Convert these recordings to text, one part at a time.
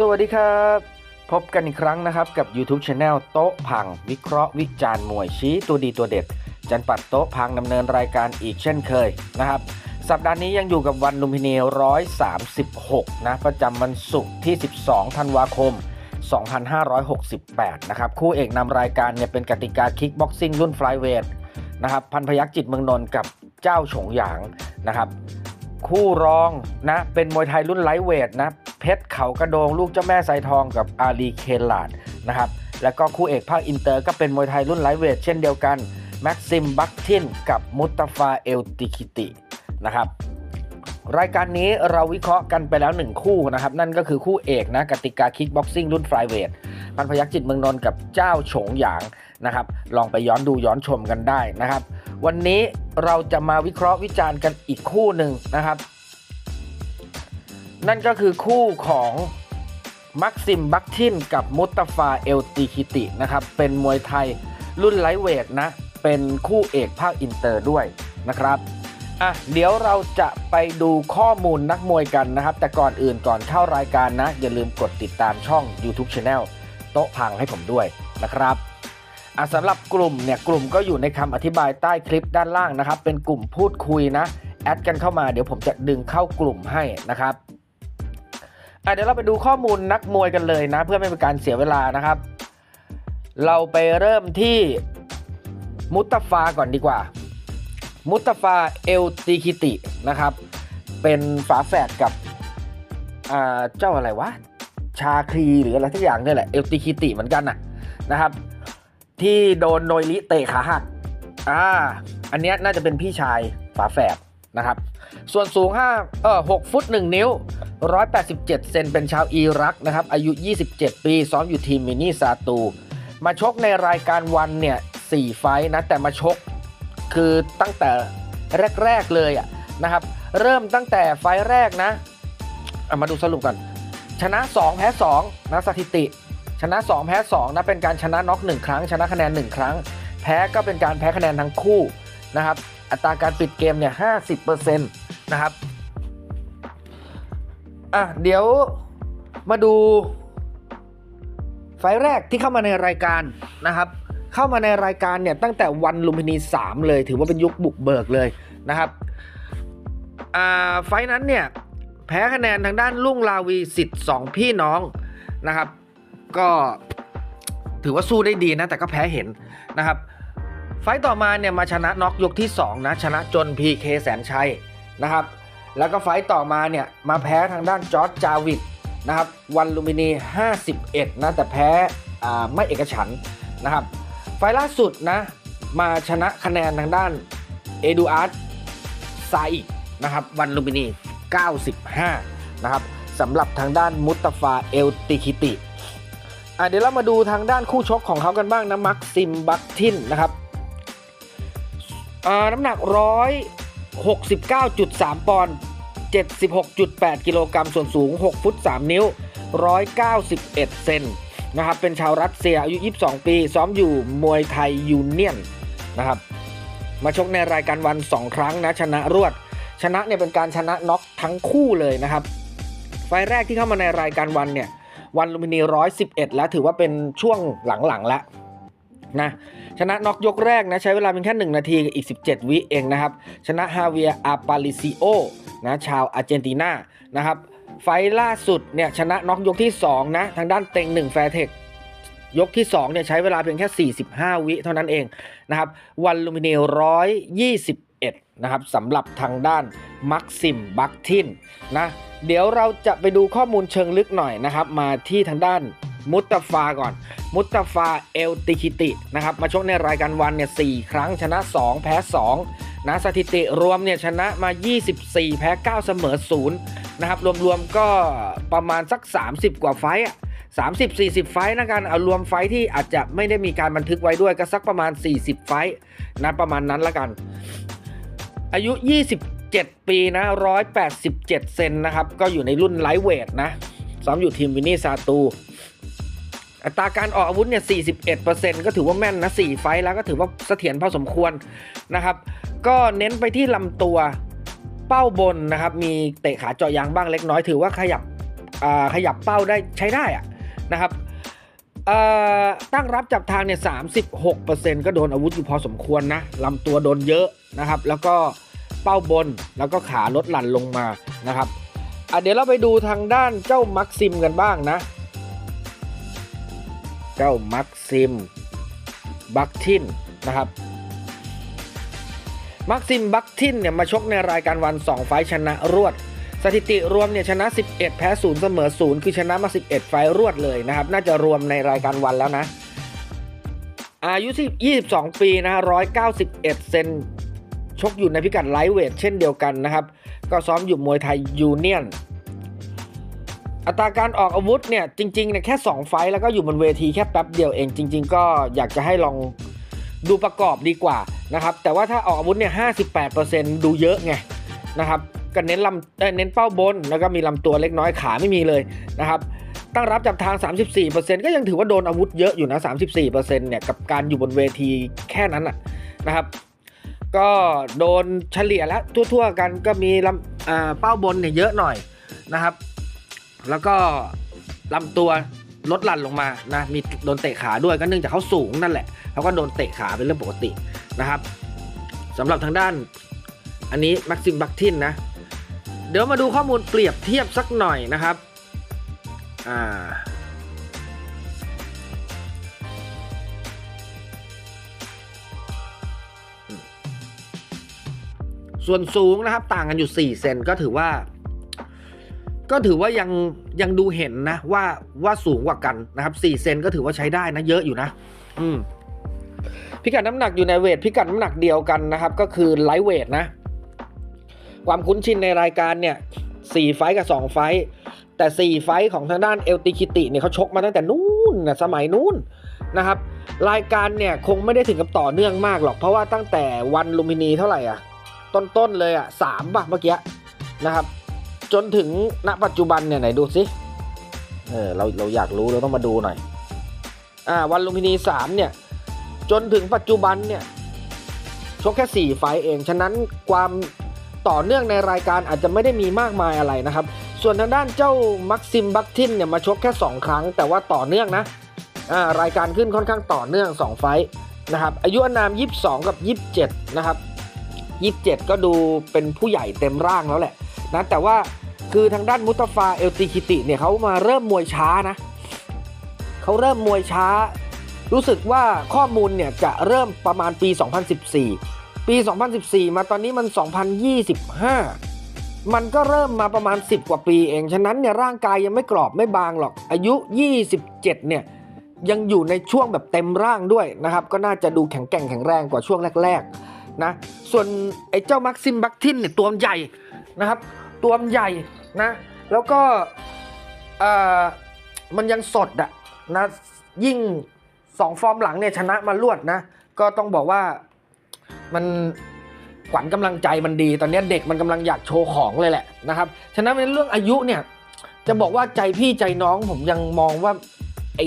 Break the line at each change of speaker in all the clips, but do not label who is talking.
สวัสดีครับ พบกันอีกครั้งนะครับกับ YouTube Channel โต๊ะพัง วิเคราะห์วิจารณ์มวยชี้ตัวดีตัวเด็ด จันปัดโต๊ะพังดำเนินรายการอีกเช่นเคยนะครับ สัปดาห์นี้ยังอยู่กับวันลุมพินี 136 นะ ประจำวันศุกร์ที่ 12 ธันวาคม 2568 นะครับ คู่เอกนำรายการเนี่ยเป็นกติกาคิกบ็อกซิ่งรุ่นฟลายเวทนะครับพันพยักจิตเมืองนนท์กับเจ้าฉงหยางนะครับ คู่รองนะ เป็นมวยไทยรุ่นไลท์เวทนะ เพชรเขากระโดงลูกเจ้าแม่ไซทองกับอาลีเคลาดนะครับ แล้วก็คู่เอกภาคอินเตอร์ก็เป็นมวยไทยรุ่นไลท์เวทเช่นเดียวกัน แม็กซิมบักทินกับมุตตาฟาเอลติคิตินะครับรายการนี้เราวิเคราะห์กันไปแล้ว 1 คู่นะครับ นั่นก็คือคู่เอกนะกติกาคิกบ็อกซิ่งรุ่นฟลายเวทพันพยักจิตเมืองนนท์กับเจ้าโฉงหยางนะครับ ลองไปย้อนดูย้อนชมกันได้นะครับ วันนี้เราจะมาวิเคราะห์วิจารณ์กันอีกคู่หนึ่งนะครับ นั่นก็คือคู่ของมักซิมบักทินกับมุตตาฟาเอลติคิตินะครับ เป็นมวยไทยรุ่นไลท์เวทนะ เป็นคู่เอกภาคอินเตอร์ด้วยนะครับอะเดี๋ยวเราจะไปดูข้อมูลนักมวยกันนะครับ แต่ก่อนอื่นก่อนเข้ารายการนะ อย่าลืมกดติดตามช่อง YouTube Channel โต๊ะพังให้ผมด้วยนะครับ สำหรับกลุ่มเนี่ยกลุ่มก็อยู่ในคำอธิบายใต้คลิปด้านล่างนะครับ เป็นกลุ่มพูดคุยนะแอดกันเข้ามาเดี๋ยวผมจะดึงเข้ากลุ่มให้นะครับอะเดี๋ยวเราไปดูข้อมูลนักมวยกันเลยนะ เพื่อไม่เป็นการเสียเวลานะครับ เราไปเริ่มที่มุตตฟาก่อนดีกว่า มุตตฟาเอลติคิตินะครับ เป็นฝาแฝดกับอ่าเจ้าอะไรวะชาครีหรืออะไรทุกอย่างเนี่ยแหละเอลติคิติเหมือนกันนะนะครับ ที่โดนโนยลิเตะขาหักอ่าอันนี้น่าจะเป็นพี่ชายฝาแฝดนะครับ ส่วนสูง5เออ6ฟุต 1 นิ้ว 187 เซนเป็นชาวอิรักนะครับ อายุ 27 ปี ซ้อมอยู่ทีมมินิซาตู มาชกในรายการวันเนี่ย4ไฟนะ แต่มาชกคือตั้งแต่แรก ๆ เลยอะนะครับ เริ่มตั้งแต่ไฟแรกนะเอามาดูสรุปก่อนชนะ 2 แพ้2นะสถิติ ชนะ 2 แพ้ 2นะเป็นการชนะน็อก1ครั้ง ชนะคะแนน 1 ครั้ง แพ้ก็เป็นการแพ้คะแนนทั้งคู่นะครับอัตราการปิดเกมเนี่ย50%นะครับอะเดี๋ยวมาดู ไฟแรกที่เข้ามาในรายการนะครับเข้ามาในรายการเนี่ยตั้งแต่วันลุมพินี 3 เลยถือว่าเป็นยุคบุกเบิกเลยนะครับอ่าไฟนั้นเนี่ยแพ้คะแนนทางด้านลุ่งลาวีสิทธิ์สองพี่น้องนะครับ ก็ถือว่าสู้ได้ดีนะ แต่ก็แพ้เห็นนะครับ ไฟต์ต่อมาเนี่ยมาชนะน็อกยกที่ 2 นะ ชนะจน PK แสนชัยนะครับ แล้วก็ไฟต์ต่อมาเนี่ยมาแพ้ทางด้านจอร์จจาวิดนะครับวันลูมินี 51 นะ แต่แพ้ไม่เอกฉันนะครับ ไฟล์ล่าสุดนะ มาชนะคะแนนทางด้านเอดูอาร์ตซาอิกนะครับวันลูมินี 95 นะครับสำหรับทางด้านมุตตาฟาเอลติคิติ อะเดี๋ยวเรามาดูทางด้านคู่ชกของเขากันบ้างนะมักซิมบักทินนะครับน้ำหนัก 169.3 ปอนด์ 76.8 กิโลกรัมส่วนสูง 6 ฟุต 3 นิ้ว 191 เซนนะครับ เป็นชาวรัสเซียอายุ 22 ปี ซ้อมอยู่มวยไทยยูเนียนนะครับ มาชกในรายการวัน 2 ครั้งนะ ชนะรวด ชนะเนี่ยเป็นการชนะน็อกทั้งคู่เลยนะครับ ไฟแรกที่เข้ามาในรายการวันเนี่ย วันลุมพินี 111 แล้วถือว่าเป็นช่วงหลังๆแล้วนะชนะน็อกยกแรกนะใช้เวลาเพียงแค่ 1 นาทีกับอีก 17 วิเองนะครับ ชนะฮาเวียอาปาลิซิโอนะชาวอาร์เจนตินานะครับไฟล่าสุดเนี่ยชนะน็อกยกที่ 2 นะ ทางด้านเต็ง 1 แฟร์เทคยกที่ 2 เนี่ยใช้เวลาเพียงแค่ 45 วิเท่านั้นเองนะครับ วันลุมินี121นะครับสำหรับทางด้านมักซิมบักทิน นะเดี๋ยวเราจะไปดูข้อมูลเชิงลึกหน่อยนะครับ มาที่ทางด้านมุตฟาก่อน มุตฟาเอลติคิตินะครับมาชกในรายการวันเนี่ยสครั้งชนะ 2 แพ้2นะสถิติรวมเนี่ยชนะมา 24 แพ้ 9 เสมอ0นะครับรวมๆก็ประมาณสัก 30 กว่าไฟต์อะ30 40 ไฟต์นะกันเอารวมไฟต์ที่อาจจะไม่ได้มีการบันทึกไว้ด้วยก็สักประมาณ 40 ไฟต์นะประมาณนั้นละกัน อายุ 7 ปีนะ 187 เซนนะครับ ก็อยู่ในรุ่นไลท์เวทนะซ้อมอยู่ทีมวินนี่ซาตูอัตราการออกอาวุธเนี่ย 41%ก็ถือว่าแม่นนะ 4 ไฟแล้วก็ถือว่าเสถียรพอสมควรนะครับ ก็เน้นไปที่ลำตัวเป้าบนนะครับ มีเตะขาเจาะยางบ้างเล็กน้อย ถือว่าขยับขยับเป้าได้ใช้ได้อะนะครับตั้งรับจับทางเนี่ยสามสิบหกเปอร์เซ็นต์ก็โดนอาวุธอยู่พอสมควรนะลำตัวโดนเยอะนะครับ แล้วก็ เป้าบน แล้วก็ขาลดหลั่นลงมานะครับเดี๋ยวเราไปดูทางด้านเจ้ามักซิมกันบ้างนะ เจ้ามักซิมบักทินนะครับมักซิมบักทินเนี่ยมาชกในรายการวัน 2 ไฟชนะรวด สถิติรวมเนี่ยชนะ 11 แพ้0เสมอ0คือชนะมา 11 ไฟรวดเลยนะครับ น่าจะรวมในรายการวันแล้วนะ อายุ 22 ปีนะ191 เซน ชกอยู่ในพิกัดไลท์เวทเช่นเดียวกันนะครับ ก็ซ้อมอยู่มวยไทยยูเนียน อัตราการออกอาวุธเนี่ยจริงๆเนี่ยแค่ 2 ไฟแล้วก็อยู่บนเวทีแค่แป๊บเดียวเองจริง ๆ ก็อยากจะให้ลองดูประกอบดีกว่านะครับ แต่ว่าถ้าออกอาวุธเนี่ย58%ดูเยอะไงนะครับก็เน้นลำเอ่อเน้นเป้าบนแล้วก็มีลำตัวเล็กน้อยขาไม่มีเลยนะครับตั้งรับจับทาง 34%ก็ยังถือว่าโดนอาวุธเยอะอยู่นะ 34%เนี่ยกับการอยู่บนเวทีแค่นั้นนะนะครับ ก็โดนเฉลี่ยแล้วทั่วๆกันก็มีลำเป้าบนเนี่ยเยอะหน่อยนะครับ แล้วก็ลำตัวลดหลั่นลงมานะมีโดนเตะขาด้วยก็เนื่องจากเขาสูงนั่นแหละเขาก็โดนเตะขาเป็นเรื่องปกตินะครับสำหรับทางด้านอันนี้แม็กซิมบักทินนะ เดี๋ยวมาดูข้อมูลเปรียบเทียบสักหน่อยนะครับอ่า ส่วนสูงนะครับต่างกันอยู่ 4 เซนก็ถือว่า ก็ถือว่ายังยังดูเห็นนะว่าว่าสูงกว่ากันนะครับ4เซนก็ถือว่าใช้ได้นะเยอะอยู่นะ อืมพิกัดน้ำหนักอยู่ในเวทพิกัดน้ำหนักเดียวกันนะครับ ก็คือไลท์เวทนะ ความคุ้นชินในรายการเนี่ยสี่ไฟกับ2ไฟ แต่4ไฟของทางด้านเอลติคิติเนี่ยเขาชกมาตั้งแต่นู้นนะสมัยนู้นนะครับ รายการเนี่ยคงไม่ได้ถึงกับต่อเนื่องมากหรอก เพราะว่าตั้งแต่วันลูมินีเท่าไหร่อะ ต้นๆเลยอะสามป่ะเมื่อกี้นะครับ จนถึงณปัจจุบันเนี่ยไหนดูสิเออเราเราอยากรู้เราต้องมาดูหน่อยอ่าวันลุมพินีสามเนี่ยจนถึงปัจจุบันเนี่ยชกแค่สี่ไฟเอง ฉะนั้นความต่อเนื่องในรายการอาจจะไม่ได้มีมากมายอะไรนะครับ ส่วนทางด้านเจ้ามักซิมบักทินเนี่ยมาชกแค่ 2 ครั้ง แต่ว่าต่อเนื่องนะอ่ารายการขึ้นค่อนข้างต่อเนื่อง 2 ไฟนะครับอายุอานาม 22 กับ 27 นะครับ 27ก็ดูเป็นผู้ใหญ่เต็มร่างแล้วแหละนะแต่ว่าคือทางด้านมุตฟาเอลติคิติเนี่ยเขามาเริ่มมวยช้านะเขาเริ่มมวยช้า รู้สึกว่าข้อมูลเนี่ยจะเริ่มประมาณปี 2014 ปี 2014 มาตอนนี้มัน 2025 มันก็เริ่มมาประมาณ 10 กว่าปีเอง ฉะนั้นเนี่ยร่างกายยังไม่กรอบไม่บางหรอก อายุ 27 เนี่ยยังอยู่ในช่วงแบบเต็มร่างด้วยนะครับ ก็น่าจะดูแข็งแกร่งแข็งแรงกว่าช่วงแรกๆ นะ ส่วนไอ้เจ้ามักซิมบักทินเนี่ยตัวมันใหญ่นะครับ ตัวมันใหญ่นะ แล้วก็เออมันยังสดอะนะ ยิ่งสองฟอร์มหลังเนี่ยชนะมาลวดนะ ก็ต้องบอกว่ามันขวัญกำลังใจมันดี ตอนนี้เด็กมันกำลังอยากโชว์ของเลยแหละนะครับฉะนั้นในเรื่องอายุเนี่ยจะบอกว่าใจพี่ใจน้องผมยังมองว่าไอ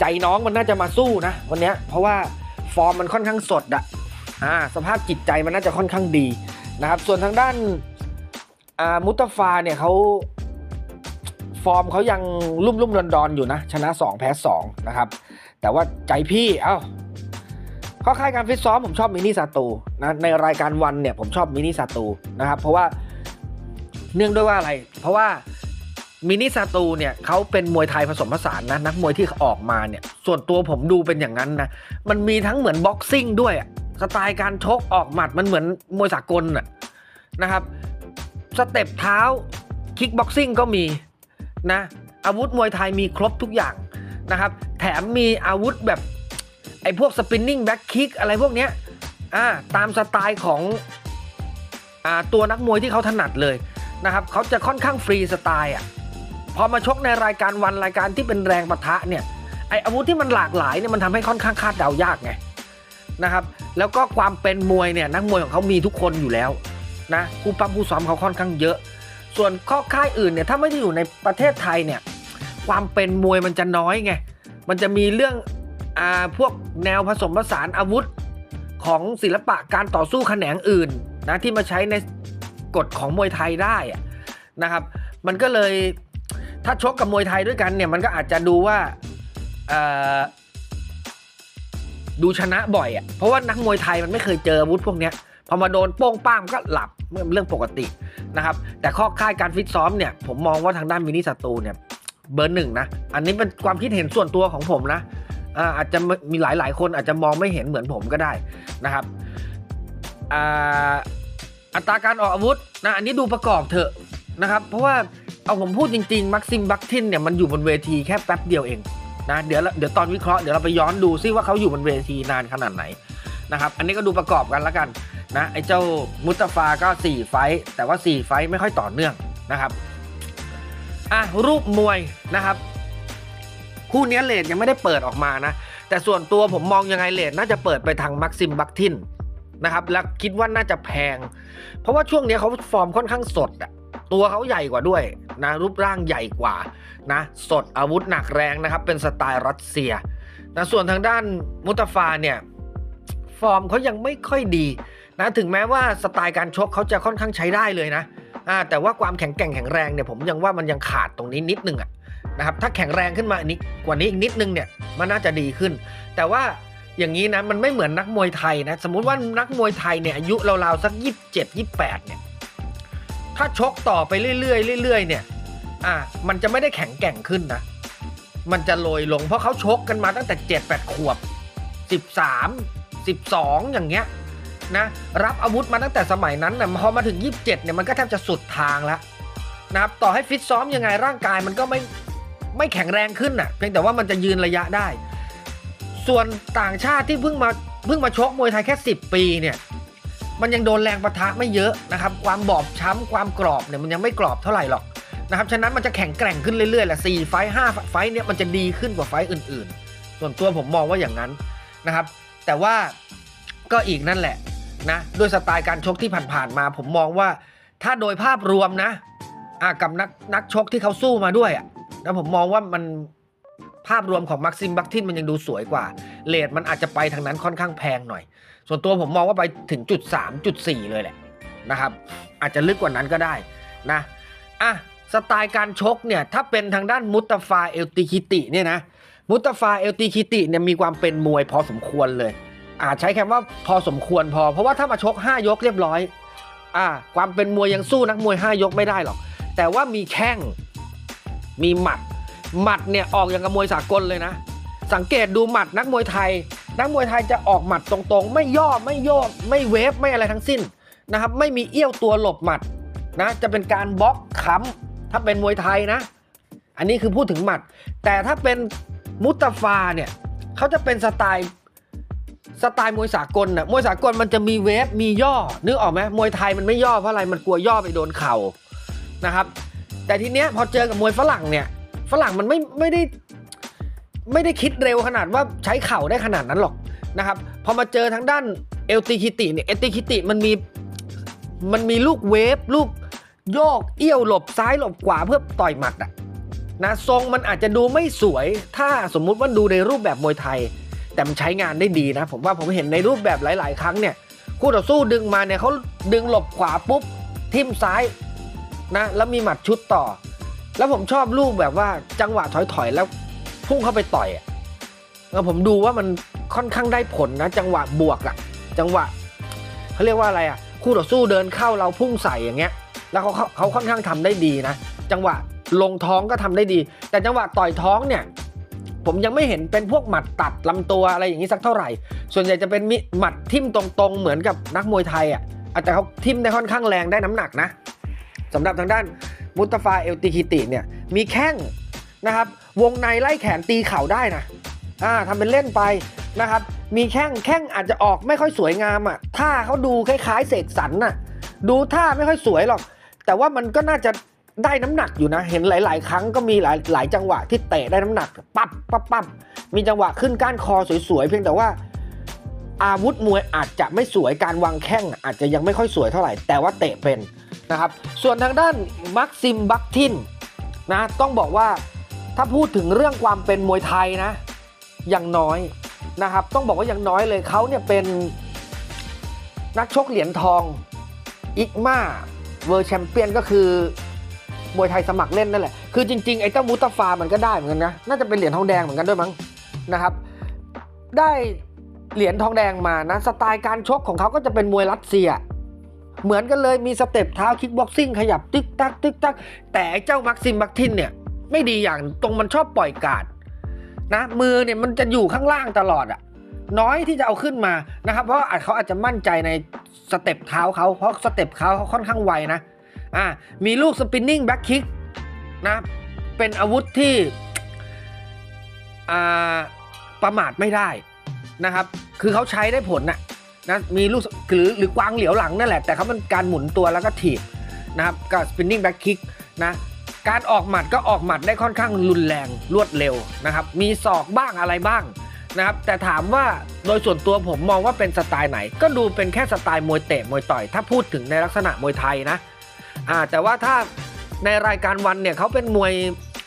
ใจน้องมันน่าจะมาสู้นะวันนี้เพราะว่าฟอร์มมันค่อนข้างสดอะ อ่าสภาพจิตใจมันน่าจะค่อนข้างดีนะครับ ส่วนทางด้านอ่ามุตตฟาเนี่ยเขาฟอร์มเขายังลุ่มลุ่มดอนดอนอยู่นะ ชนะ 2 แพ้ 2 นะครับ แต่ว่าใจพี่เอ้าข้อค่ายการฟิตซ้อมผมชอบมินิซาตูนะในรายการวันเนี่ยผมชอบมินิซาตูนะครับ เพราะว่าเนื่องด้วยว่าอะไร เพราะว่ามินิซาตูเนี่ยเขาเป็นมวยไทยผสมผสานนะนักมวยที่ออกมาเนี่ย ส่วนตัวผมดูเป็นอย่างนั้นนะ มันมีทั้งเหมือนบ็อกซิ่งด้วย สไตล์การชกออกหมัดมันเหมือนมวยสากลน่ะนะครับ สเต็ปเท้าคิกบ็อกซิ่งก็มีนะอาวุธมวยไทยมีครบทุกอย่างนะครับ แถมมีอาวุธแบบไอ้พวกสปินนิ่งแบ็คคิกอะไรพวกเนี้ยอ่าตามสไตล์ของอ่าตัวนักมวยที่เขาถนัดเลยนะครับเขาจะค่อนข้างฟรีสไตล์อะพอมาชกในรายการวันรายการที่เป็นแรงปะทะเนี่ยไออาวุธที่มันหลากหลายเนี่ยมันทำให้ค่อนข้างคาดเดายากไง นะครับ แล้วก็ความเป็นมวยเนี่ยนักมวยของเขามีทุกคนอยู่แล้วนะผู้ปั้มผู้ซ้อมเขาค่อนข้างเยอะ ส่วนข้อค่ายอื่นเนี่ยถ้าไม่ได้อยู่ในประเทศไทยเนี่ยความเป็นมวยมันจะน้อยไงมันจะมีเรื่องอ่าพวกแนวผสมผสานอาวุธของศิลปะการต่อสู้แขนงอื่นนะที่มาใช้ในกฎของมวยไทยได้อะนะครับ มันก็เลยถ้าชกกับมวยไทยด้วยกันเนี่ยมันก็อาจจะดูว่าเอ่อ ดูชนะบ่อยอะ่ะเพราะว่านักมวยไทยมันไม่เคยเจออาวุธพวกเนี้ยพอมาโดนโป้งป้ามก็หลับเรื่องปกตินะครับ แต่ข้อค่ายการฟิตซ้อมเนี่ย ผมมองว่าทางด้านมินิศัตรูเนี่ยเบอร์หนึ่งนะ อันนี้เป็นความคิดเห็นส่วนตัวของผมนะอ่าอาจจะมีหลายๆ คนอาจจะมองไม่เห็นเหมือนผมก็ได้นะครับอ่าอัตราการออกอาวุธนะอันนี้ดูประกอบเถอะนะครับ เพราะว่าเอาผมพูดจริงๆ มักซิมบักทินเนี่ยมันอยู่บนเวทีแค่แป๊บเดียวเอง นะเดี๋ยวเดี๋ยวตอนวิเคราะห์เดี๋ยวเราไปย้อนดูซิว่าเขาอยู่บนเวทีนานขนาดไหนนะครับอันนี้ก็ดูประกอบกันแล้วกันนะไอ้เจ้ามุตฟาก็ 4 ไฟต์แต่ว่า 4 ไฟต์ไม่ค่อยต่อเนื่องนะครับอะรูปมวยนะครับคู่นี้เลดยังไม่ได้เปิดออกมานะ แต่ส่วนตัวผมมองยังไงเลดน่าจะเปิดไปทางมักซิมบักทินนะครับ และคิดว่าน่าจะแพง เพราะว่าช่วงนี้เขาฟอร์มค่อนข้างสดอะ ตัวเขาใหญ่กว่าด้วยนะรูปร่างใหญ่กว่านะสดอาวุธหนักแรงนะครับ เป็นสไตล์รัสเซียนะส่วนทางด้านมุตตาฟาเนี่ยฟอร์มเขายังไม่ค่อยดีนะถึงแม้ว่าสไตล์การชกเขาจะค่อนข้างใช้ได้เลยนะแต่ว่าความแข็งแกร่งแข็งแรงเนี่ยผมยังว่ามันยังขาดตรงนี้นิดนึงอะนะครับถ้าแข็งแรงขึ้นมาอันนี้กว่านี้อีกนิดนึงเนี่ยมันน่าจะดีขึ้น แต่ว่าอย่างนี้นะมันไม่เหมือนนักมวยไทยนะสมมุติว่านักมวยไทยเนี่ยอายุราวๆสักยี่สิบเจ็ดยี่แปดเนี่ย ถ้าชกต่อไปเรื่อยๆเรื่อยๆเนี่ย อ่ามันจะไม่ได้แข็งแกร่งขึ้นนะ มันจะโรยลงเพราะเขาชกกันมาตั้งแต่เจ็ดแปดขวบสิบสามสิบสองอย่างเงี้ยนะรับอาวุธมาตั้งแต่สมัยนั้นนะพอมาถึง 27เนี่ยมันก็แทบจะสุดทางแล้วนะครับต่อให้ฟิตซ้อมยังไงร่างกายมันก็ไม่ไม่แข็งแรงขึ้นน่ะเพียงแต่ว่ามันจะยืนระยะได้ ส่วนต่างชาติที่เพิ่งมาเพิ่งมาชกมวยไทยแค่ 10 ปีเนี่ย มันยังโดนแรงประทะไม่เยอะนะครับ ความบอบช้ำความกรอบเนี่ยมันยังไม่กรอบเท่าไหร่หรอกนะครับฉะนั้นมันจะแข็งแกร่งขึ้นเรื่อยๆแหละสี่ไฟห้าไฟเนี่ยมันจะดีขึ้นกว่าไฟอื่นๆ ส่วนตัวผมมองว่าอย่างนั้นนะครับ แต่ว่าก็อีกนั่นแหละนะด้วยสไตล์การชกที่ผ่านๆมา ผมมองว่าถ้าโดยภาพรวมนะะกับนักนักชกที่เขาสู้มาด้วยอะแล้วผมมองว่ามันภาพรวมของมักซิมบักทินมันยังดูสวยกว่าเลทมันอาจจะไปทางนั้นค่อนข้างแพงหน่อย ส่วนตัวผมมองว่าไปถึงจุด3จุด4เลยแหละนะครับ อาจจะลึกกว่านั้นก็ได้นะอะสไตล์การชกเนี่ยถ้าเป็นทางด้านมุตตาฟาเอลติคิติเนี่ยนะมุตตาฟาเอลติคิติเนี่ยมีความเป็นมวยพอสมควรเลยอาจใช้คำว่าพอสมควรพอ เพราะว่าถ้ามาชก 5 ยกเรียบร้อยอ่าความเป็นมวยยังสู้นักมวย 5 ยกไม่ได้หรอก แต่ว่ามีแข้งมีหมัด หมัดเนี่ยออกอย่างกับมวยสากลเลยนะ สังเกตดูหมัดนักมวยไทย นักมวยไทยจะออกหมัดตรงๆ ไม่ย่อไม่โยกไม่เวฟไม่อะไรทั้งสิ้นนะครับไม่มีเอี้ยวตัวหลบหมัดนะจะเป็นการบล็อกค้ำถ้าเป็นมวยไทยนะ อันนี้คือพูดถึงหมัด แต่ถ้าเป็นมุตฟาเนี่ยเขาจะเป็นสไตล์สไตล์มวยสากลน่ะมวยสากลมันจะมีเวฟมีย่อนึกออกไหมมวยไทยมันไม่ย่อเพราะอะไรมันกลัวย่อไปโดนเข่านะครับ แต่ทีเนี้ยพอเจอกับมวยฝรั่งเนี่ยฝรั่งมันไม่ไม่ได้ ไม่ได้คิดเร็วขนาดว่าใช้เข่าได้ขนาดนั้นหรอกนะครับพอมาเจอทางด้านเอลติคิติเนี่ยเอลติคิติมันมีมันมีลูกเวฟลูกโยกเอี้ยวหลบซ้ายหลบขวาเพื่อต่อยหมัดอะนะทรงมันอาจจะดูไม่สวย ถ้าสมมุติว่าดูในรูปแบบมวยไทย แต่มันใช้งานได้ดีนะ ผมว่าผมเห็นในรูปแบบหลาย ๆ ครั้งเนี่ยคู่ต่อสู้ดึงมาเนี่ยเขาดึงหลบขวาปุ๊บทิ่มซ้ายนะแล้วมีหมัดชุดต่อ แล้วผมชอบลูกแบบว่าจังหวะถอยๆแล้ว พุ่งเข้าไปต่อยอะแล้วผมดูว่ามันค่อนข้างได้ผลนะ จังหวะบวกอะจังหวะเขาเรียกว่าอะไรอะคู่ต่อสู้เดินเข้าเราพุ่งใส่อย่างเงี้ย แล้วเขาเขาเขาค่อนข้างทำได้ดีนะ จังหวะลงท้องก็ทำได้ดี แต่จังหวะต่อยท้องเนี่ย ผมยังไม่เห็นเป็นพวกหมัดตัดลำตัวอะไรอย่างนี้สักเท่าไหร่ ส่วนใหญ่จะเป็นมิหมัดทิ่มตรงๆ เหมือนกับนักมวยไทยอะอาจจะเขาทิ่มได้ค่อนข้างแรงได้น้ำหนักนะสำหรับทางด้านมุตฟาเอลติคิติเนี่ยมีแข้งนะครับ วงในไล่แขนตีเข่าได้นะอ่าทำเป็นเล่นไปนะครับ มีแข้งแข้งอาจจะออกไม่ค่อยสวยงามอะท่าเขาดูคล้ายๆเสกสรรน่ะ ดูท่าไม่ค่อยสวยหรอก แต่ว่ามันก็น่าจะได้น้ำหนักอยู่นะ เห็นหลาย ๆ ครั้งก็มีหลายหลายจังหวะที่เตะได้น้ำหนักปั๊บปั๊บปั๊บมีจังหวะขึ้นก้านคอสวยๆเพียงแต่ว่า อาวุธมวยอาจจะไม่สวยการวางแข้ง อาจจะยังไม่ค่อยสวยเท่าไหร่ แต่ว่าเตะเป็นนะครับ ส่วนทางด้านมักซิมบักทินนะต้องบอกว่า ถ้าพูดถึงเรื่องความเป็นมวยไทยนะ อยังน้อยนะครับ ต้องบอกว่าอยังน้อยเลยเขาเนี่ยเป็นนักชกเหรียญทองอิกมาเวอร์แชมเปี้ยนก็คือมวยไทยสมัครเล่นนั่นแหละ คือจริงๆ ไอ้เจ้ามุตาฟามันก็ได้เหมือนกันนะ น่าจะเป็นเหรียญทองแดงเหมือนกันด้วยมั้งนะครับ ได้เหรียญทองแดงมานะ สไตล์การชกของเขาก็จะเป็นมวยรัสเซีย เหมือนกันเลย มีสเต็ปเท้าคิกบ็อกซิ่งขยับ ตึกตักตึกตัก แต่เจ้ามักซิมบักทินเนี่ย ไม่ดีอย่างตรงมันชอบปล่อยกาดนะมือเนี่ยมันจะอยู่ข้างล่างตลอดอะน้อยที่จะเอาขึ้นมานะครับ เพราะอาจเขาอาจจะมั่นใจในสเต็ปเท้าเขาเพราะสเต็ปเท้าเขาค่อนข้างไวนะอ่ามีลูกสปินนิ่งแบ็คคิกนะเป็นอาวุธที่อ่าประมาทไม่ได้นะครับ คือเขาใช้ได้ผลน่ะนะมีลูกหรือหรือกวางเหลียวหลังนั่นแหละ แต่เขาเป็นการหมุนตัวแล้วก็ถีบนะครับกับสปินนิ่งแบ็คคิกนะ การออกหมัดก็ออกหมัดได้ค่อนข้างรุนแรงรวดเร็วนะครับ มีศอกบ้างอะไรบ้างนะครับแต่ถามว่าโดยส่วนตัวผมมองว่าเป็นสไตล์ไหน ก็ดูเป็นแค่สไตล์มวยเตะมวยต่อย ถ้าพูดถึงในลักษณะมวยไทยนะอ่าแต่ว่าถ้าในรายการวันเนี่ยเขาเป็นมวย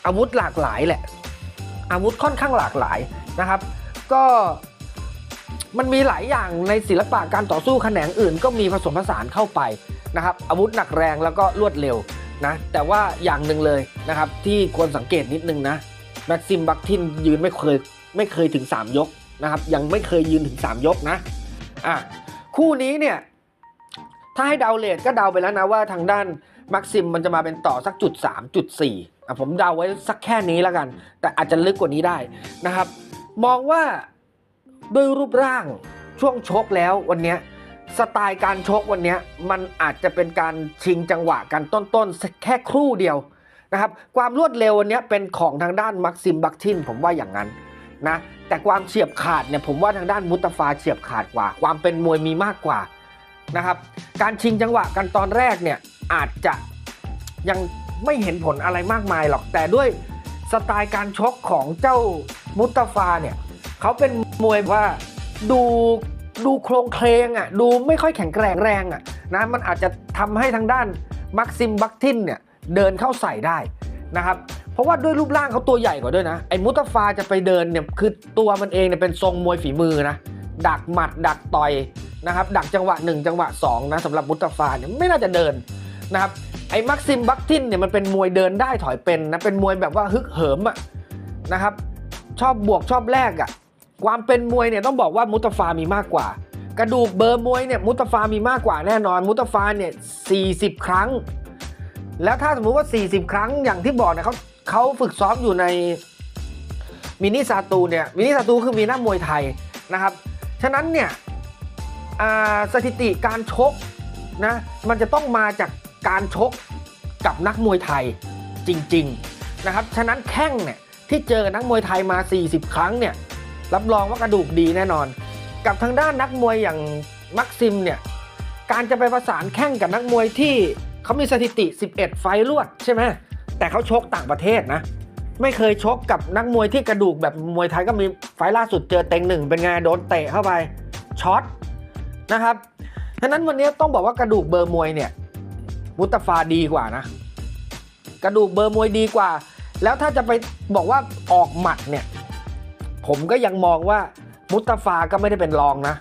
อาวุธหลากหลายแหละ อาวุธค่อนข้างหลากหลายนะครับ ก็มันมีหลายอย่างในศิลปะการต่อสู้แขนงอื่น ก็มีผสมผสานเข้าไปนะครับอาวุธหนักแรงแล้วก็รวดเร็ว นะแต่ว่าอย่างหนึ่งเลยนะครับ ที่ควรสังเกตนิดนึงนะแม็กซิมบักทินยืนไม่เคยไม่เคยถึง 3 ยกนะครับยังไม่เคยยืนถึง 3 ยกนะอะคู่นี้เนี่ยถ้าให้เดาเลทก็เดาไปแล้วนะว่าทางด้านแมักซิมมันจะมาเป็นต่อสักจุด3จุด4อะผมเดาไว้สักแค่นี้แล้วกัน แต่อาจจะลึกกว่านี้ได้นะครับ มองว่าด้วยรูปร่างช่วงชกแล้ววันนี้ สไตล์การชกวันนี้มันอาจจะเป็นการชิงจังหวะกันต้นๆ แค่ครู่เดียวนะครับความรวดเร็ววันนี้เป็นของทางด้านมักซิมบักทินผมว่าอย่างนั้นนะแต่ความเฉียบขาดเนี่ยผมว่าทางด้านมุตตฟาเฉียบขาดกว่า ความเป็นมวยมีมากกว่านะครับการชิงจังหวะกันตอนแรกเนี่ยอาจจะยังไม่เห็นผลอะไรมากมายหรอกแต่ด้วยสไตล์การชกของเจ้ามุตตฟาเนี่ยเขาเป็นมวยว่าดู ดูโครงเคลงอะดูไม่ค่อยแข็งแกร่งแรงอะนะมันอาจจะทำให้ทางด้านมักซิมบักทินเนี่ยเดินเข้าใส่ได้นะครับเพราะว่าด้วยรูปร่างเขาตัวใหญ่กว่าด้วยนะไอ้มุตตาฟาจะไปเดินเนี่ยคือตัวมันเองเนี่ยเป็นทรงมวยฝีมือนะดักหมัดดักต่อยนะครับดักจังหวะ 1 จังหวะ2นะสำหรับมุตตาฟาเนี่ยไม่น่าจะเดินนะครับไอ้มักซิมบักทินเนี่ยมันเป็นมวยเดินได้ถอยเป็นนะเป็นมวยแบบว่าฮึกเหิมอะนะครับชอบบวกชอบแลกอะ ความเป็นมวยเนี่ยต้องบอกว่ามุตฟามีมากกว่า กระดูกเบอร์มวยเนี่ยมุตฟามีมากกว่าแน่นอน มุตฟาเนี่ย40 ครั้ง แล้วถ้าสมมุติว่า 40 ครั้งอย่างที่บอกเนี่ยเขาเขาฝึกซ้อมอยู่ในมินิซาตูเนี่ยมินิซาตูคือมีหน้ามวยไทยนะครับ ฉะนั้นเนี่ยสถิติการชกนะมันจะต้องมาจากการชกกับนักมวยไทยจริง ๆ นะครับ ฉะนั้นแข้งเนี่ยที่เจอนักมวยไทยมา 40 ครั้งเนี่ย รับรองว่ากระดูกดีแน่นอน กับทางด้านนักมวยอย่างมักซิมเนี่ยการจะไปประสานแข่งกับนักมวยที่เขามีสถิติ 11 ไฟลรวดใช่ไหมแต่เขาชกต่างประเทศนะ ไม่เคยชกกับนักมวยที่กระดูกแบบมวยไทยก็มีไฟล่าสุดเจอเต็งหนึ่งเป็นไงโดนเตะเข้าไปช็อตนะครับฉะนั้นวันนี้ต้องบอกว่ากระดูกเบอร์มวยเนี่ยมุตฟาดีกว่านะ กระดูกเบอร์มวยดีกว่า แล้วถ้าจะไปบอกว่าออกหมัดเนี่ย ผมก็ยังมองว่ามุตตาฟาก็ไม่ได้เป็นรองนะ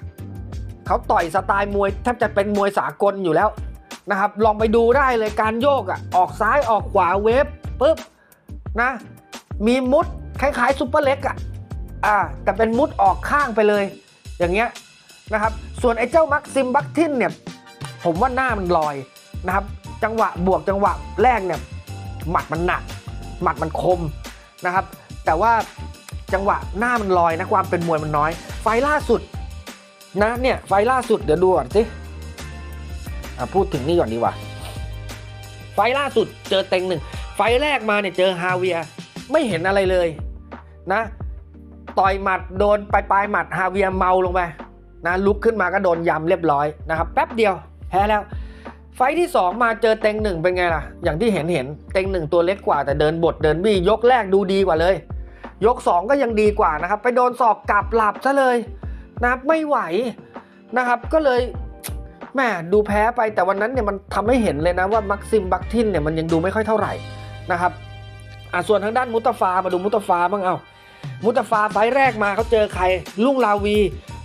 เขาต่อยสไตล์มวยแทบจะเป็นมวยสากลอยู่แล้วนะครับลองไปดูได้เลยการโยกอะออกซ้ายออกขวาเวฟปุ๊บนะมีมุดคล้ายๆซุปเปอร์เล็กอะอ่าแต่เป็นมุดออกข้างไปเลย อย่างเงี้ยนะครับส่วนไอ้เจ้ามักซิมบักทินเนี่ยผมว่าหน้ามันลอยนะครับจังหวะบวกจังหวะแรกเนี่ยหมัดมันหนัก หมัดมันคมนะครับ แต่ว่า จังหวะหน้ามันลอยนะความเป็นมวยมันน้อย ไฟล่าสุดนะเนี่ยไฟล่าสุดเดี๋ยวดูก่อนสิพูดถึงนี่ก่อนดีกว่า ไฟล่าสุดเจอเต็งหนึ่งไฟแรกมาเนี่ยเจอฮาเวียไม่เห็นอะไรเลยนะต่อยหมัดโดนปลายปลายหมัดฮาเวียเมาลงไปนะลุกขึ้นมาก็โดนยำเรียบร้อยนะครับแป๊บเดียวแพ้แล้ว ไฟท์ที่ 2 มาเจอเต็งหนึ่งเป็นไงล่ะ อย่างที่เห็นเห็นเต็งหนึ่งตัวเล็กกว่าแต่เดินบทเดินบี้ยกแรกดูดีกว่าเลย ยก 2 ก็ยังดีกว่านะครับ ไปโดนศอกกลับหลับซะเลยนะครับไม่ไหวนะครับ ก็เลยแม่ดูแพ้ไปแต่วันนั้นเนี่ยมันทำให้เห็นเลยนะว่ามักซิมบักทินเนี่ยมันยังดูไม่ค่อยเท่าไหร่นะครับอะส่วนทางด้านมุตฟามาดูมุตฟาบ้างเอามุตฟาไฟแรกมาเขาเจอใครลุงลาวี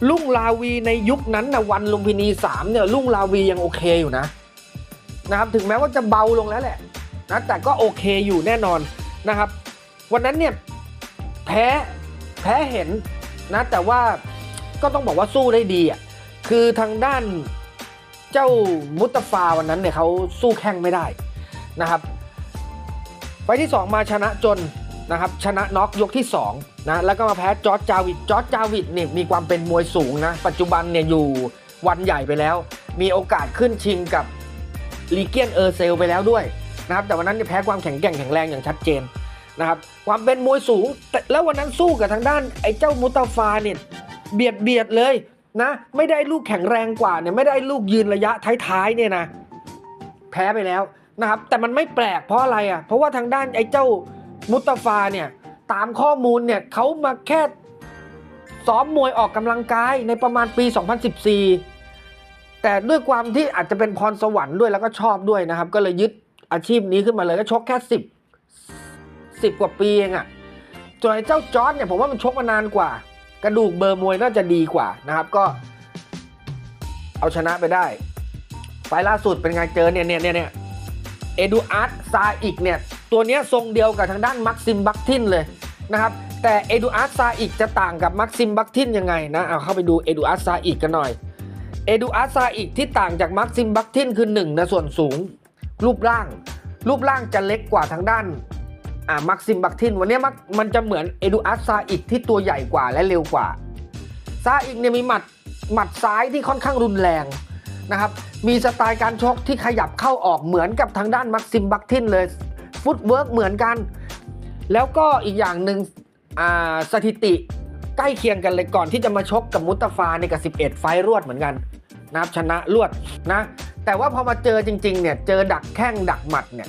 ลุงลาวีในยุคนั้นนะวันลุมพินีสามเนี่ยลุงลาวียังโอเคอยู่นะนะครับถึงแม้ว่าจะเบาลงแล้วแหละนะแต่ก็โอเคอยู่แน่นอนนะครับ วันนั้นเนี่ย แพ้แพ้เห็นนะแต่ว่าก็ต้องบอกว่าสู้ได้ดีอะคือทางด้านเจ้ามุตตาฟาวันนั้นเนี่ยเขาสู้แข้งไม่ได้นะครับไฟที่ 2 มาชนะจนนะครับชนะน็อกยกที่2นะแล้วก็มาแพ้จอร์จจาวิดจอร์จจาวิดเนี่ยมีความเป็นมวยสูงนะปัจจุบันเนี่ยอยู่วันใหญ่ไปแล้ว มีโอกาสขึ้นชิงกับลีเกียนเออร์เซลไปแล้วด้วยนะครับแต่วันนั้นเนี่ยแพ้ความแข็งแกร่งแข็งแรงอย่างชัดเจน นะครับความเป็นมวยสูง แล้ววันนั้นสู้กับทางด้านไอ้เจ้ามุตตาฟาเนี่ยเบียดเบียดเลยนะ ไม่ได้ลูกแข็งแรงกว่าเนี่ยไม่ได้ลูกยืนระยะท้ายๆเนี่ยนะแพ้ไปแล้วนะครับแต่มันไม่แปลกเพราะอะไรอะเพราะว่าทางด้านไอ้เจ้ามุตตาฟาเนี่ยตามข้อมูลเนี่ยเขามาแค่ซ้อมมวยออกกำลังกายในประมาณปี 2014 แต่ด้วยความที่อาจจะเป็นพรสวรรค์ด้วยแล้วก็ชอบด้วยนะครับ ก็เลยยึดอาชีพนี้ขึ้นมาเลยก็ชกแค่ 10 10 กว่าปีเองอะ่ะส่วนไอ้เจ้าจอร์ดเนี่ยผมว่ามันชกมานานกว่า กระดูกเบอร์มวยน่าจะดีกว่านะครับก็ เอาชนะไปได้ ไฟล์ล่าสุดเป็นไงเจอเนี่ยเนี่ยเนี่ยเนี่ยเอดูอาร์ตซาอิกเนี่ยตัวเนี้ยทรงเดียวกับทางด้านมักซิมบักทินเลยนะครับแต่เอดูอาร์ตซาอิกจะต่างกับมักซิมบักทินยังไงนะเอาเข้าไปดูเอดูอาร์ตซาอิกกันหน่อยเอดูอาร์ตซาอิกที่ต่างจากมักซิมบักทินคือหนึ่งนะส่วนสูงรูปร่าง รูปร่างจะเล็กกว่าทางด้าน อ่ามักซิมบักทินวันนี้มักมันจะเหมือนเอดูอาร์ซาอิกที่ตัวใหญ่กว่าและเร็วกว่าซาอิกเนี่ยมีหมัดหมัดซ้ายที่ค่อนข้างรุนแรงนะครับมีสไตล์การชกที่ขยับเข้าออกเหมือนกับทางด้านมักซิมบักทินเลยฟุตเวิร์กเหมือนกัน แล้วก็อีกอย่างหนึ่งอ่าสถิติใกล้เคียงกันเลยก่อนที่จะมาชกกับมุตฟาในกับ 11 ไฟรวดเหมือนกันนะครับชนะรวดนะแต่ว่าพอมาเจอจริงๆเนี่ยเจอดักแข้งดักหมัดเนี่ย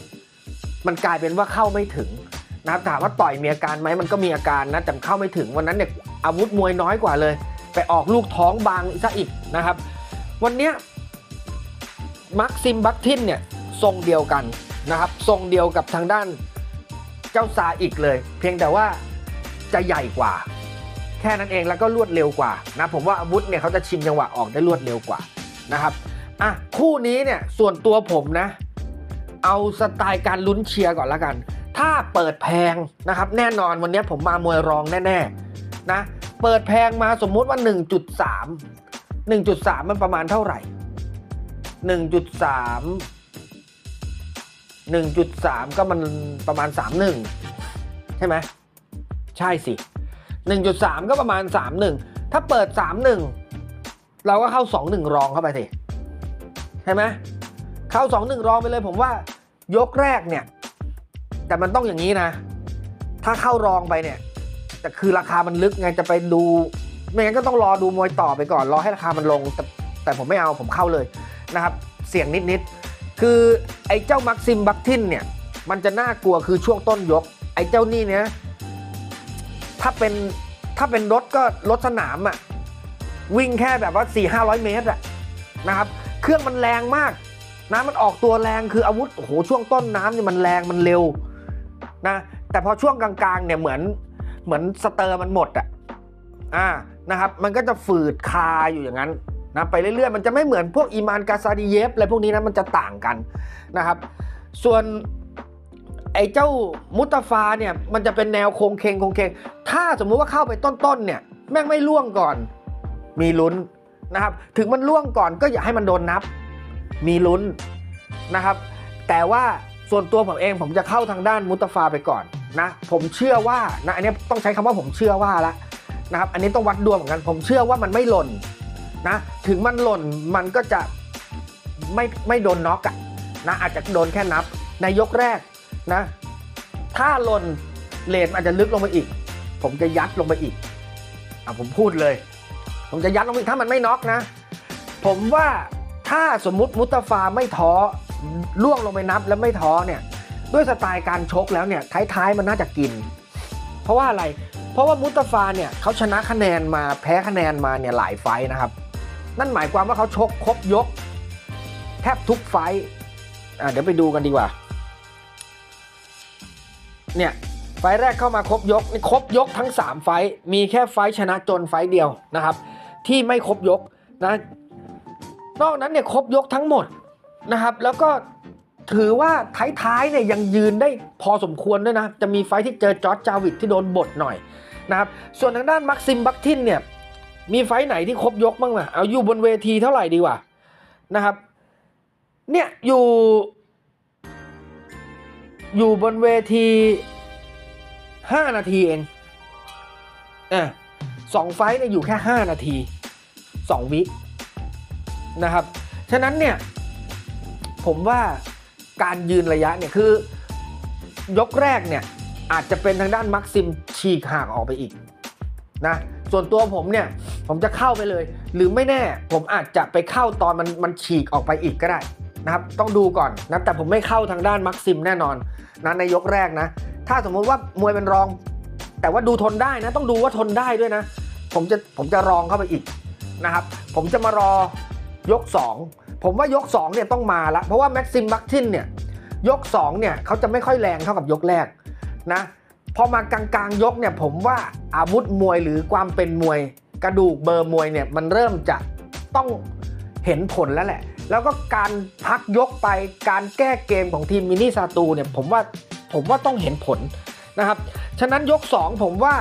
มันกลายเป็นว่าเข้าไม่ถึงนะครับถามว่าต่อยมีอาการไหมมันก็มีอาการนะแต่เข้าไม่ถึงวันนั้นเนี่ยอาวุธมวยน้อยกว่าเลย ไปออกลูกท้องบางซะอีกนะครับ วันเนี้ยมาร์คซิมบักทินเนี่ยทรงเดียวกันนะครับทรงเดียวกับทางด้านเจ้าซาอีกเลย เพียงแต่ว่าจะใหญ่กว่า แค่นั้นเองแล้วก็รวดเร็วกว่านะผมว่าอาวุธเนี่ยเขาจะชิงจังหวะออกได้รวดเร็วกว่านะครับอะคู่นี้เนี่ยส่วนตัวผมนะ เอาสไตล์การลุ้นเชียร์ก่อนละกัน ถ้าเปิดแพงนะครับ แน่นอนวันนี้ผมมามวยรองแน่ๆนะเปิดแพงมาสมมุติว่า 1.3 1.3 มันประมาณเท่าไหร่หนึ่งจุดสามหนึ่งจุดสามก็มันประมาณสามหนึ่งใช่ไหมใช่สิหนึ่งจุดสามก็ประมาณสามหนึ่งถ้าเปิดสามหนึ่งเราก็เข้าสองหนึ่งรองเข้าไปสิใช่ไหมเข้าสองหนึ่งรองไปเลยผมว่า ยกแรกเนี่ย แต่มันต้องอย่างนี้นะ ถ้าเข้ารองไปเนี่ยแต่คือราคามันลึกไงจะไปดู ไม่งั้นก็ต้องรอดูมวยต่อไปก่อนรอให้ราคามันลง แต่แต่ผมไม่เอาผมเข้าเลยนะครับ เสี่ยงนิดๆคือไอ้เจ้ามักซิมบักทินเนี่ย มันจะน่ากลัวคือช่วงต้นยก ไอ้เจ้านี่เนี่ยถ้าเป็นถ้าเป็นรถก็รถสนามอะวิ่งแค่แบบว่า4 5 0 0 เมตรอะนะครับ เครื่องมันแรงมาก น้ำมันออกตัวแรงคืออาวุธโอ้โหช่วงต้นน้ำเนี่ยมันแรงมันเร็วนะแต่พอช่วงกลางๆเนี่ยเหมือนเหมือนสเตอร์มันหมดอะอ่านะครับมันก็จะฝืดคาอยู่อย่างนั้นนะไปเรื่อยๆ มันจะไม่เหมือนพวกอีมานกาซาดีเยฟอะไรพวกนี้นะมันจะต่างกันนะครับ ส่วนไอ้เจ้ามุตตาฟาเนี่ยมันจะเป็นแนวโคงเคงโคงเคงถ้าสมมุติว่าเข้าไปต้นๆเนี่ยแม่งไม่ล่วงก่อนมีลุ้นนะครับถึงมันล่วงก่อนก็อย่าให้มันโดนนับ มีลุ้นนะครับ แต่ว่าส่วนตัวผมเองผมจะเข้าทางด้านมุตตาฟาไปก่อนนะผมเชื่อว่านะอันนี้ต้องใช้คำว่าผมเชื่อว่าละนะครับ อันนี้ต้องวัดดวงเหมือนกัน ผมเชื่อว่ามันไม่หล่นนะถึงมันหล่นมันก็จะไม่ไม่โดนน็อกอะนะอาจจะโดนแค่นับในยกแรกนะ ถ้าหล่นเลนอาจจะลึกลงไปอีก ผมจะยัดลงไปอีกอะผมพูดเลย ผมจะยัดลงไปถ้ามันไม่น็อกนะ ผมว่า ถ้าสมมุติมุตตฟาไม่ท้อล่วงลงไปนับแล้วไม่ท้อเนี่ยด้วยสไตล์การชกแล้วเนี่ยท้ายๆมันน่าจะกิน เพราะว่าอะไร เพราะว่ามุตตฟาเนี่ยเขาชนะคะแนนมาแพ้คะแนนมาเนี่ยหลายไฟนะครับ นั่นหมายความว่าเขาชกครบยก แทบทุกไฟอะเดี๋ยวไปดูกันดีกว่า เนี่ยไฟแรกเข้ามาครบยกนี่ครบยกทั้ง 3 ไฟมีแค่ไฟชนะจนไฟเดียวนะครับ ที่ไม่ครบยกนะ นอกนั้นเนี่ยครบยกทั้งหมดนะครับ แล้วก็ถือว่าท้ายๆเนี่ยยังยืนได้พอสมควรด้วยนะ จะมีไฟที่เจอจอร์จจาวิดที่โดนบทหน่อยนะครับ ส่วนทางด้านมักซิมบักทินเนี่ยมีไฟไหนที่ครบยกบ้างนะเอาอยู่บนเวทีเท่าไหร่ดีกว่านะครับ เนี่ยอยู่ อยู่บนเวทีห้านาทีเองอะสองไฟเนี่ยอยู่แค่ห้านาทีสองวิ นะครับ ฉะนั้นเนี่ยผมว่าการยืนระยะเนี่ยคือยกแรกเนี่ยอาจจะเป็นทางด้านมักซิมฉีกห่างออกไปอีกนะส่วนตัวผมเนี่ยผมจะเข้าไปเลย หรือไม่แน่ผมอาจจะไปเข้าตอนมันมันฉีกออกไปอีกก็ได้นะครับต้องดูก่อนนะแต่ผมไม่เข้าทางด้านมักซิมแน่นอนนะในยกแรกนะ ถ้าสมมุติว่ามวยเป็นรอง แต่ว่าดูทนได้นะต้องดูว่าทนได้ด้วยนะ ผมจะผมจะรองเข้าไปอีกนะครับ ผมจะมารอ ยก 2 ผมว่ายก2เนี่ยต้องมาละเพราะว่าแม็กซิมบักทินเนี่ยยก2เนี่ยเขาจะไม่ค่อยแรงเท่ากับยกแรกนะพอมากลางๆยกเนี่ยผมว่าอาวุธมวยหรือความเป็นมวยกระดูกเบอร์มวยเนี่ยมันเริ่มจะต้องเห็นผลแล้วแหละ แล้วก็การพักยกไปการแก้เกมของทีมมินิซาตูเนี่ยผมว่าผมว่าต้องเห็นผลนะครับ ฉะนั้นยก 2 ผมว่า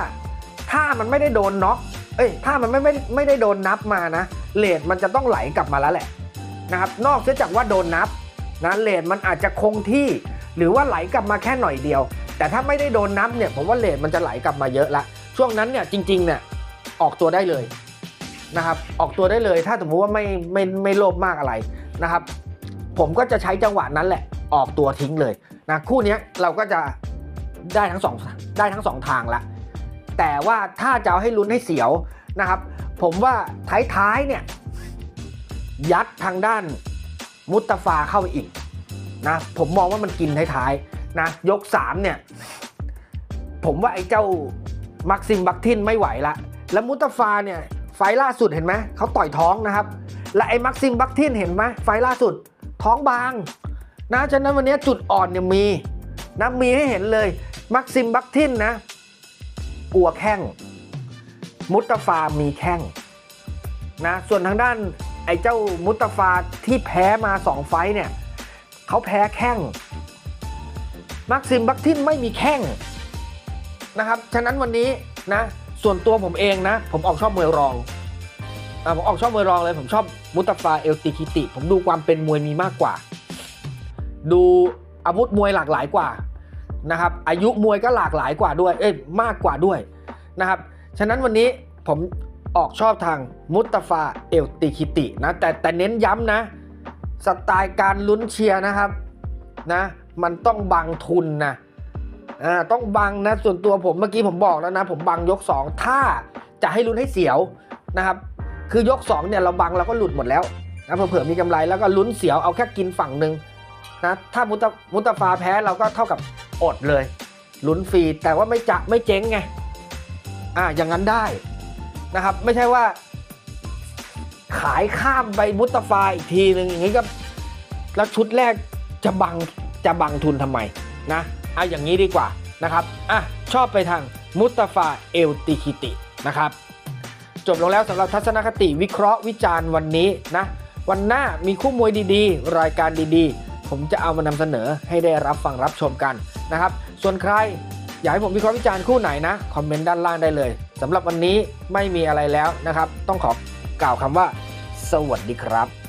ถ้ามันไม่ได้โดนน็อก เอ้ยถ้ามันไม่ไม่ไม่ได้โดนนับมานะเลทมันจะต้องไหลกลับมาแล้วแหละนะครับนอกเสียจากว่าโดนนับนะเลทมันอาจจะคงที่ หรือว่าไหลกลับมาแค่หน่อยเดียว แต่ถ้าไม่ได้โดนนับเนี่ยผมว่าเลทมันจะไหลกลับมาเยอะละช่วงนั้นเนี่ยจริงๆเนี่ยออกตัวได้เลยนะครับออกตัวได้เลยถ้าสมมติว่าไม่ไม่ไม่โลภมากอะไรนะครับ ผมก็จะใช้จังหวะนั้นแหละ ออกตัวทิ้งเลยนะคู่นี้เราก็จะได้ทั้งสองได้ทั้งสองทางละ แต่ว่าถ้าจะเอาให้ลุ้นให้เสียวนะครับ ผมว่าท้ายๆเนี่ยยัดทางด้านมุตตฟาเข้าไปอีกนะผมมองว่ามันกินท้ายๆนะยก 3 เนี่ย ผมว่าไอ้เจ้ามักซิมบักทินไม่ไหวละ แล้วมุตตฟาเนี่ยไฟล่าสุดเห็นไหมเขาต่อยท้องนะครับ และไอ้มักซิมบักทินเห็นไหมไฟล์ล่าสุดท้องบางนะฉะนั้นวันนี้จุดอ่อนเนี่ยมีนะมีให้เห็นเลยมักซิมบักทินนะ กลัวแข้ง มุตตฟามีแข้งนะส่วนทางด้านไอ้เจ้ามุตตฟาที่แพ้มา 2 ไฟเนี่ยเขาแพ้แข้งมักซิมบักทินไม่มีแข้งนะครับฉะนั้นวันนี้นะส่วนตัวผมเองนะ ผมออกชอบมวยรองอผมออกชอบมวยรองเลยผมชอบมุตตฟาเอลติคิติ ผมดูความเป็นมวยมีมากกว่า ดูอาวุธมวยหลากหลายกว่า นะครับอายุมวยก็หลากหลายกว่าด้วยเอ้ยมากกว่าด้วยนะครับฉะนั้นวันนี้ผมออกชอบทางมุตตฟาเอลติคิตินะแต่แต่เน้นย้ำนะสไตล์การลุ้นเชียร์นะครับนะมันต้องบังทุนนะอ่าต้องบังนะส่วนตัวผมเมื่อกี้ผมบอกแล้วนะ ผมบังยก 2 ถ้าจะให้ลุ้นให้เสียวนะครับคือยก2เนี่ยเราบังเราก็หลุดหมดแล้วนะเผื่อมีกำไรแล้วก็ลุ้นเสียวเอาแค่กินฝั่งหนึ่งนะถ้ามุตตามุตฟาแพ้เราก็เท่ากับ อดเลยลุ้นฟรีแต่ว่าไม่จะไม่เจ๊งไงอ่าอย่างนั้นได้นะครับ ไม่ใช่ว่า ขายข้ามไปมุตตาฟาอีกทีหนึ่งอย่างนี้ก็แล้วชุดแรกจะบังจะบังทุนทำไมนะเอาอย่างนี้ดีกว่านะครับอะชอบไปทางมุตตาฟาเอลติคิตินะครับ จบลงแล้วสำหรับทัศนคติวิเคราะห์วิจารณ์วันนี้นะวันหน้ามีคู่มวยดีๆ รายการดีๆ ผมจะเอามานำเสนอให้ได้รับฟังรับชมกัน นะครับ ส่วนใครอยากให้ผมวิเคราะห์วิจารณ์คู่ไหนนะ คอมเมนต์ด้านล่างได้เลยสำหรับวันนี้ไม่มีอะไรแล้วนะครับ ต้องขอกล่าวคำว่า สวัสดีครับ